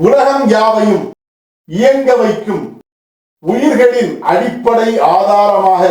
உலகம் யாவையும் இயங்க வைக்கும் உயிர்களின் அடிப்படை ஆதாரமாக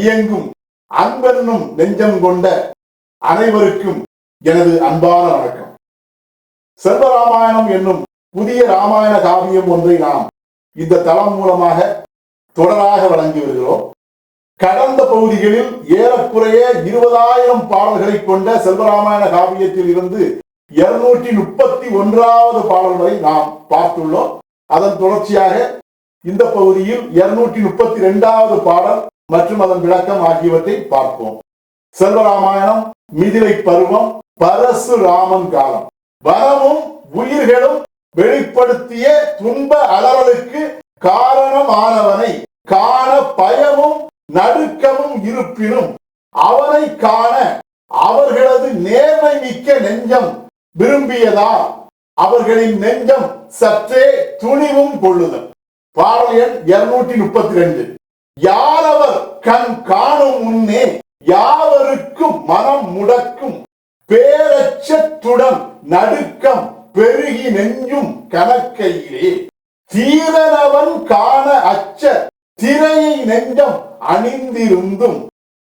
இயங்கும் அன்பென்னும் நெஞ்சம் கொண்ட அனைவருக்கும் எனது அன்பான வணக்கம். செல்வராமாயணம் என்னும் புதிய ராமாயண காவியம் ஒன்றை நாம் இந்த தளம் மூலமாக தொடராக வழங்கி வருகிறோம். கடந்த பகுதிகளில் ஏறக்குறைய இருபதாயிரம் பாடல்களை கொண்ட செல்வராமாயண காவியத்தில் இருந்து இருநூற்றி முப்பத்தி ஒன்றாவது பாடல் வரை நாம் பார்த்துள்ளோம். அதன் தொடர்ச்சியாக இந்த பகுதியில் இருநூற்றி முப்பத்தி இரண்டாவது பாடல் மற்றும் அதன் விளக்கம் ஆகியவற்றை பார்ப்போம். செல்வராமாயணம் மிதிலை பருவம் பரசுராமன் காலம். வரமும் உயிர்களும் வெளிப்படுத்திய துன்ப அலறலுக்கு காரணமானவனை காண பயமும் நடுக்கமும் இருப்பினும் அவனை காண அவர்களது நேர்மை மிக்க நெஞ்சம் விரும்பியதால் அவர்களின் நெஞ்சம் சற்றே துணிவும் கொள்ளுதல். பாடல் எண் இருநூற்றி முப்பத்தி ரெண்டு யாரவர் கண் காணும் முன்னே யாவருக்கும் மனம் முடக்கும்? பேரச்சத்துடன் நடுக்கம் பெருகி நெஞ்சும் கணக்கையிலே. தீரனவன் காண அச்ச திரையை நெஞ்சம் அணிந்திருந்தும்.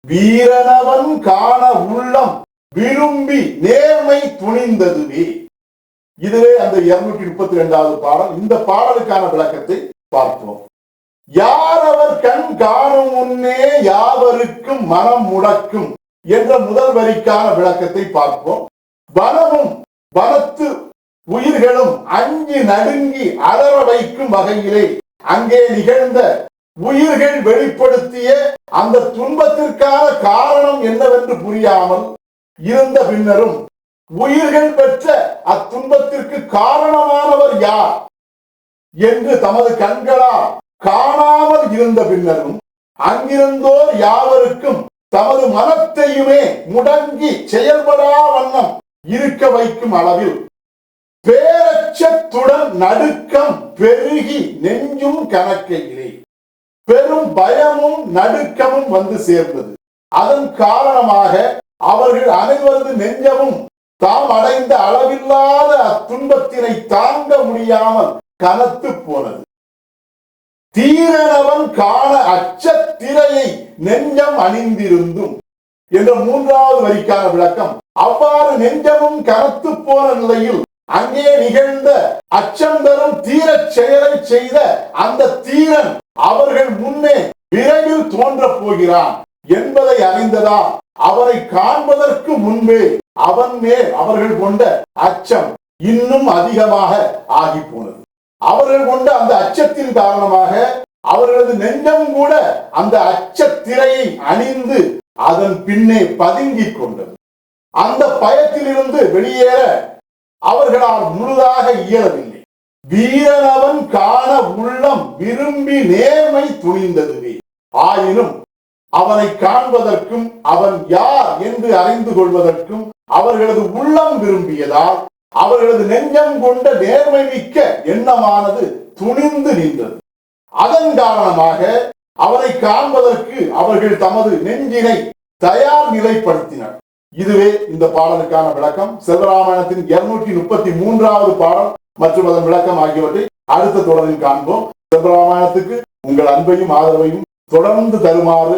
வீரனவன் காண உள்ளம் விரும்பி நேர்மை துணிந்ததுவே. இதுவே அந்த இருநூற்றி முப்பத்தி இரண்டாவது பாடல். இந்த பாடலுக்கான விளக்கத்தை பார்ப்போம். யார் அவர் கண் காணும் முன்னே யாவருக்கும் மனம் முடக்கும் என்ற முதல் வரிக்கான விளக்கத்தை பார்ப்போம். வனமும் வனத்து உயிர்களும் அஞ்சி நடுங்கி அலற வைக்கும் வகையிலே அங்கே நிகழ்ந்த உயிர்கள் வெளிப்படுத்திய அந்த துன்பத்திற்கான காரணம் என்னவென்று புரியாமல் இருந்த பின்னரும் உயிர்கள் பெற்ற அத்துன்பத்திற்கு காரணமானவர் யார் என்று தமது கண்களால் காணாமல் இருந்த பின்னரும் அங்கிருந்தோர் யாவருக்கும் தமது மனத்தையுமே முடங்கி செயல்படா வண்ணம் இருக்க வைக்கும் அளவில் பேரச்சத்துடன் நடுக்கம் பெருகி நெஞ்சும் கணக்கையிலே. பெரும் பயமும் நடுக்கமும் வந்து சேர்ந்தது. அதன் காரணமாக அவர்கள் அனைவரது நெஞ்சமும் தாம் அடைந்த அளவில்லாத அத்துன்பத்தினை தாங்க முடியாமல் கனத்து போனது. தீரனவன் காண அச்சத்திரையை நெஞ்சம் அணிந்திருந்தும். என்ற மூன்றாவது வரிக்கான விளக்கம் அவ்வாறு நெஞ்சமும் கனத்து போன நிலையில் அங்கே நிகழ்ந்த அச்சம் தரும் தீரச் செயலை செய்த அந்த தீரன் அவர்கள் முன்னே விரைவில் தோன்றப் போகிறான் என்பதை அறிந்ததால் அவரை காண்பதற்கு முன்பே அவன் மேல் அவர்கள் கொண்ட அச்சம் இன்னும் அதிகமாக ஆகி போனது அவர்கள் கொண்ட அந்த அச்சத்தின் காரணமாக அவர்களது நெஞ்சம் கூட அந்த அச்சத்திரையை அணிந்து அதன் பின்னே பதுங்கிக் கொண்டது. அந்த பயத்திலிருந்து வெளியேற அவர்களால் முழுதாக இயலவில்லை. வீரனவன் காண உள்ளம் விரும்பி நேர்மை துணிந்ததுவே. ஆயினும் அவனை காண்பதற்கும் அவன் யார் என்று அறிந்து கொள்வதற்கும் அவர்களது உள்ளம் விரும்பியதால் அவர்களது நெஞ்சம் கொண்ட நேர்மை மிக்க எண்ணமானது துணிந்து நின்றது. அதன் காரணமாக அவனை காண்பதற்கு அவர்கள் தமது நெஞ்சினை தயார் நிலைப்படுத்தினர். இதுவே இந்த பாடலுக்கான விளக்கம். செல்வராமாயணத்தின் இருநூற்றி முப்பத்தி மூன்றாவது பாடல் மற்றும் அதன் விளக்கம் ஆகியவற்றை அடுத்த தொடரில் காண்போம். செல்வராமாயணத்துக்கு உங்கள் அன்பையும் ஆதரவையும் தொடர்ந்து தருமாறு